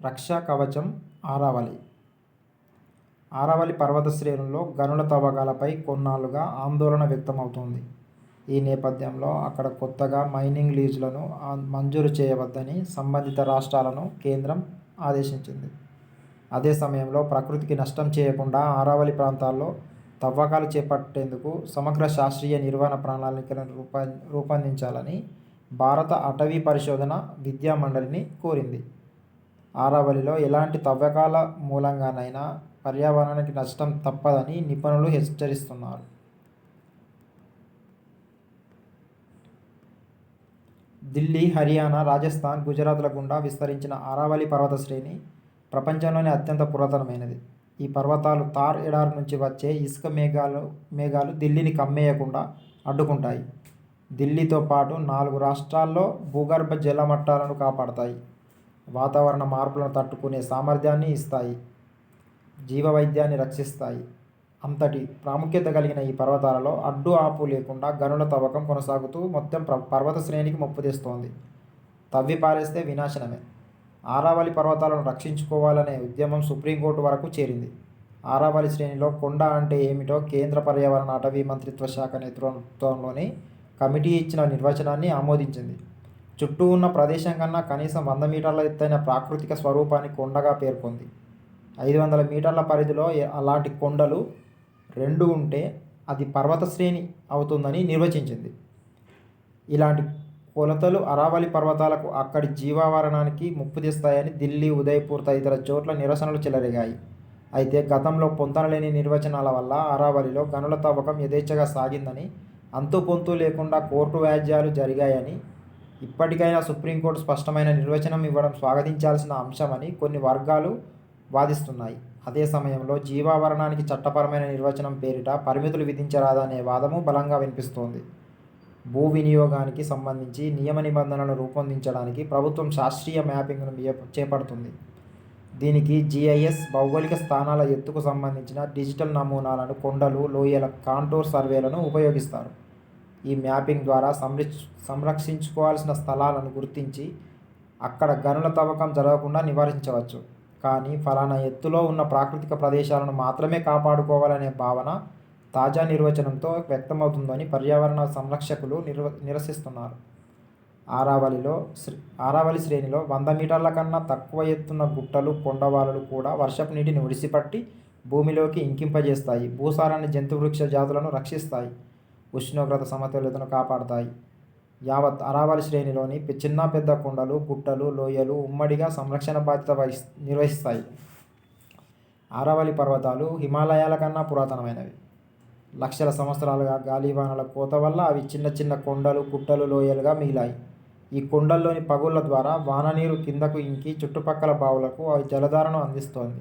రక్షా కవచం ఆరావళి. ఆరావళి పర్వత శ్రేణుల్లో గనుల తవ్వకాలపై కొన్నాళ్ళుగా ఆందోళన వ్యక్తమవుతోంది. ఈ నేపథ్యంలో అక్కడ కొత్తగా మైనింగ్ లీజులను మంజూరు చేయవద్దని సంబంధిత రాష్ట్రాలను కేంద్రం ఆదేశించింది. అదే సమయంలో ప్రకృతికి నష్టం చేయకుండా ఆరావళి ప్రాంతాల్లో తవ్వకాలు చేపట్టేందుకు సమగ్ర శాస్త్రీయ నిర్వహణ ప్రణాళికను రూప రూపొందించాలని భారత అటవీ పరిశోధన విద్యా మండలిని కోరింది. ఆరావళిలో ఎలాంటి తవ్వకాల మూలంగానైనా పర్యావరణానికి నష్టం తప్పదని నిపుణులు హెచ్చరిస్తున్నారు. ఢిల్లీ హర్యానా రాజస్థాన్ గుజరాత్ల గుండా విస్తరించిన ఆరావళి పర్వత శ్రేణి ప్రపంచంలోనే అత్యంత పురాతనమైనది. ఈ పర్వతాలు తార్ ఎడారి నుంచి వచ్చే ఇసుక మేఘాలు మేఘాలు ఢిల్లీని కమ్మేయకుండా అడ్డుకుంటాయి. ఢిల్లీతో పాటు నాలుగు రాష్ట్రాల్లో భూగర్భ జలమట్టాలను కాపాడతాయి. వాతావరణ మార్పులను తట్టుకునే సామర్థ్యాన్ని ఇస్తాయి జీవ వైద్యాన్ని రక్షిస్తాయి. అంతటి ప్రాముఖ్యత కలిగిన ఈ పర్వతాలలో అడ్డు ఆపు లేకుండా గనుల తవ్వకం కొనసాగుతూ మొత్తం పర్వత శ్రేణికి ముప్పు తెస్తోంది. తవ్వి పారేస్తే వినాశనమే. ఆరావళి పర్వతాలను రక్షించుకోవాలనే ఉద్యమం సుప్రీంకోర్టు వరకు చేరింది. ఆరావళి శ్రేణిలో కొండ అంటే ఏమిటో కేంద్ర పర్యావరణ అటవీ మంత్రిత్వ శాఖ నేతృత్వంలోని కమిటీ ఇచ్చిన నిర్వచనాన్ని ఆమోదించింది. చుట్టూ ఉన్న ప్రదేశం కన్నా కనీసం వంద మీటర్ల ఎత్తైన ప్రాకృతిక స్వరూపాన్ని కొండగా పేర్కొంది. ఐదు వందల మీటర్ల పరిధిలో అలాంటి కొండలు రెండు ఉంటే అది పర్వత శ్రేణి అవుతుందని నిర్వచించింది. ఇలాంటి కొలతలు అరావళి పర్వతాలకు అక్కడి జీవావరణానికి ముప్పు తెస్తాయని ఢిల్లీ ఉదయపూర్ తదితర చోట్ల నిరసనలు చెలరేగాయి. అయితే గతంలో పొంతనలేని నిర్వచనాల వల్ల అరావళిలో గనుల తవ్వకం యథేచ్ఛగా సాగిందని అంతుపొంతు లేకుండా కోర్టు వ్యాజ్యాలు జరిగాయని ఇప్పటికైనా సుప్రీంకోర్టు స్పష్టమైన నిర్వచనం ఇవ్వడం స్వాగతించాల్సిన అంశమని కొన్ని వర్గాలు వాదిస్తున్నాయి. అదే సమయంలో జీవావరణానికి చట్టపరమైన నిర్వచనం పేరిట పరిమితులు విధించరాదనే వాదము బలంగా వినిపిస్తోంది. భూ వినియోగానికి సంబంధించి నియమ నిబంధనలను రూపొందించడానికి ప్రభుత్వం శాస్త్రీయ మ్యాపింగ్ను చేపడుతుంది. దీనికి జిఐఎస్ భౌగోళిక స్థానాల ఎత్తుకు సంబంధించిన డిజిటల్ నమూనాలను కొండలు లోయల కాంటోర్ సర్వేలను ఉపయోగిస్తారు. ఈ మ్యాపింగ్ ద్వారా సంరక్ష సంరక్షించుకోవాల్సిన స్థలాలను గుర్తించి అక్కడ గనుల తవ్వకం జరగకుండా నివారించవచ్చు. కానీ ఫలానా ఎత్తులో ఉన్న ప్రాకృతిక ప్రదేశాలను మాత్రమే కాపాడుకోవాలనే భావన తాజా నిర్వచనంతో వ్యక్తమవుతుందని పర్యావరణ సంరక్షకులు నిర్వ నిరసిస్తున్నారు. ఆరావళిలో శ్రీ ఆరావళి శ్రేణిలో వంద మీటర్ల కన్నా తక్కువ ఎత్తున్న గుట్టలు కొండవాలలు కూడా వర్షపు నీటిని ఒడిసిపట్టి భూమిలోకి ఇంకింపజేస్తాయి. భూసారాన్ని జంతువృక్ష జాతులను రక్షిస్తాయి. ఉష్ణోగ్రత సమతుల్యతను కాపాడతాయి. యావత్ అరావళి శ్రేణిలోని చిన్న పెద్ద కొండలు గుట్టలు లోయలు ఉమ్మడిగా సంరక్షణ బాధ్యత వహి నిర్వహిస్తాయి. ఆరావళి పర్వతాలు హిమాలయాల కన్నా పురాతనమైనవి. లక్షల సంవత్సరాలుగా గాలివానల కోత వల్ల అవి చిన్న చిన్న కొండలు గుట్టలు లోయలుగా మిగిలాయి. ఈ కొండల్లోని పగుళ్ళ ద్వారా వాననీరు కిందకు ఇంకి చుట్టుపక్కల బావులకు అవి జలధారను అందిస్తోంది.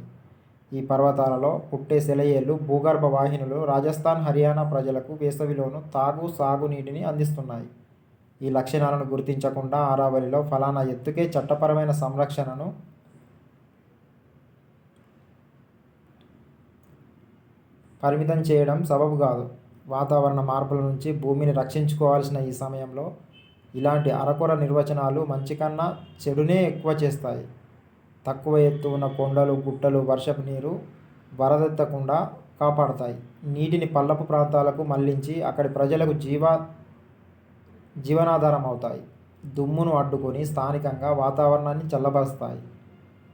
ఈ పర్వతాలలో పుట్టే సెలయేళ్ళు భూగర్భ వాహినులు రాజస్థాన్ హర్యానా ప్రజలకు వేసవిలోను తాగు సాగునీటిని అందిస్తున్నాయి. ఈ లక్షణాలను గుర్తించకుండా ఆరావళిలో ఫలానా ఎత్తుకే చట్టపరమైన సంరక్షణను పరిమితం చేయడం సబబు కాదు. వాతావరణ మార్పుల నుంచి భూమిని రక్షించుకోవాల్సిన ఈ సమయంలో ఇలాంటి అరకొర నిర్వచనాలు మంచి కన్నా చెడునే ఎక్కువ చేస్తాయి. తక్కువ ఎత్తు ఉన్న కొండలు గుట్టలు వర్షపు నీరు వరదెత్తకుండా కాపాడతాయి. నీటిని పల్లపు ప్రాంతాలకు మళ్ళించి అక్కడి ప్రజలకు జీవ జీవనాధారం అవుతాయి దుమ్మును అడ్డుకొని స్థానికంగా వాతావరణాన్ని చల్లబరుస్తాయి.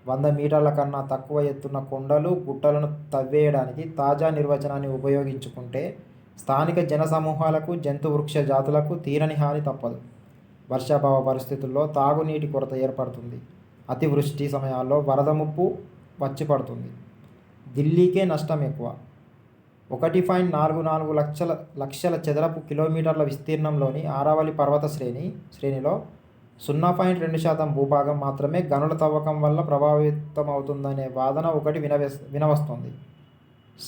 వంద మీటర్ల కన్నా తక్కువ ఎత్తున్న కొండలు గుట్టలను తవ్వేయడానికి తాజా నిర్వచనాన్ని ఉపయోగించుకుంటే స్థానిక జనసమూహాలకు జంతు వృక్ష జాతులకు తీరని హాని తప్పదు. వర్షాభావ పరిస్థితుల్లో తాగునీటి కొరత ఏర్పడుతుంది. అతివృష్టి సమయాల్లో వరద ముప్పు వచ్చి పడుతుంది. ఢిల్లీకే నష్టం ఎక్కువ. ఒకటి పాయింట్ నాలుగు నాలుగు లక్షల లక్షల చదరపు కిలోమీటర్ల విస్తీర్ణంలోని ఆరావళి పర్వత శ్రేణి శ్రేణిలో సున్నా పాయింట్ రెండు శాతం భూభాగం మాత్రమే గనుల తవ్వకం వల్ల ప్రభావితమవుతుందనే వాదన ఒకటి వినవే వినవస్తుంది.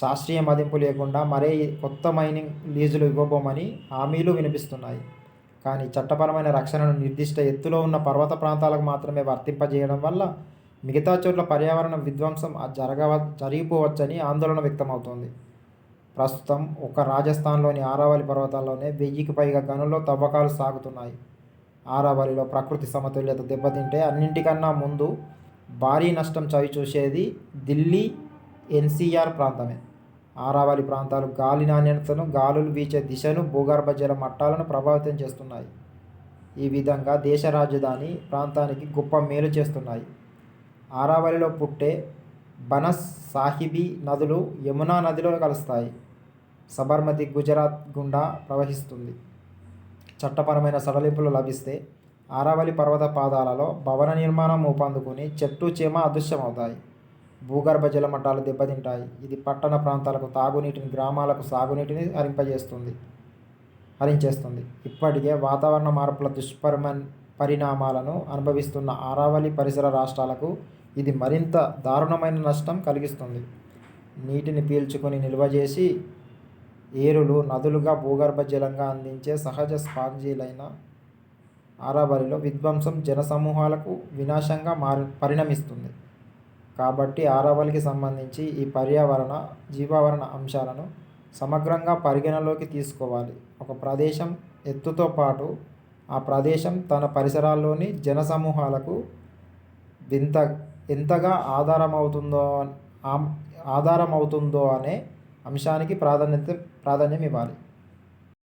శాస్త్రీయ మదింపు లేకుండా మరే కొత్త మైనింగ్ లీజులు ఇవ్వబోమని హామీలు వినిపిస్తున్నాయి. కానీ చట్టపరమైన రక్షణను నిర్దిష్ట ఎత్తులో ఉన్న పర్వత ప్రాంతాలకు మాత్రమే వర్తింపజేయడం వల్ల మిగతా చోట్ల పర్యావరణ విధ్వంసం జరగవ జరిగిపోవచ్చని ఆందోళన వ్యక్తమవుతోంది. ప్రస్తుతం ఒక రాజస్థాన్లోని ఆరావళి పర్వతాల్లోనే వెయ్యికి పైగా గనుల్లో తవ్వకాలు సాగుతున్నాయి. ఆరావళిలో ప్రకృతి సమతుల్యత దెబ్బతింటే అన్నింటికన్నా ముందు భారీ నష్టం చవిచూసేది ఢిల్లీ ఎన్సీఆర్ ప్రాంతమే. ఆరావళి ప్రాంతాలు గాలి నాణ్యతను గాలులు వీచే దిశను భూగర్భ జల మట్టాలను ప్రభావితం చేస్తున్నాయి. ఈ విధంగా దేశ రాజధాని ప్రాంతానికి గొప్ప మేలు చేస్తున్నాయి. ఆరావళిలో పుట్టే బనస్ సాహిబీ నదులు యమునా నదిలో కలుస్తాయి. సబర్మతి గుజరాత్ గుండా ప్రవహిస్తుంది. చట్టపరమైన సడలింపులు లభిస్తే ఆరావళి పర్వత పాదాలలో భవన నిర్మాణం ఊపందుకుని చెట్టు చీమ అదృశ్యమవుతాయి. భూగర్భ జల మట్టాలు దెబ్బతింటాయి. ఇది పట్టణ ప్రాంతాలకు తాగునీటిని గ్రామాలకు సాగునీటిని హరింపజేస్తుంది హరించేస్తుంది. ఇప్పటికే వాతావరణ మార్పుల దుష్పరిమ పరిణామాలను అనుభవిస్తున్న ఆరావళి పరిసర రాష్ట్రాలకు ఇది మరింత దారుణమైన నష్టం కలిగిస్తుంది. నీటిని పీల్చుకొని నిల్వ చేసి ఏరులు నదులుగా భూగర్భ జలంగా అందించే సహజ స్పాంజీలైన ఆరావళిలో విధ్వంసం జనసమూహాలకు వినాశంగా మారి పరిణమిస్తుంది. కాబట్టి ఆరావళికి సంబంధించి ఈ పర్యావరణ జీవావరణ అంశాలను సమగ్రంగా పరిగణలోకి తీసుకోవాలి. ఒక ప్రదేశం ఎత్తుతో పాటు ఆ ప్రదేశం తన పరిసరాల్లోని జనసమూహాలకు వింత ఎంతగా ఆధారమవుతుందో ఆధారం అవుతుందో అనే అంశానికి ప్రాధాన్యత ప్రాధాన్యం ఇవ్వాలి.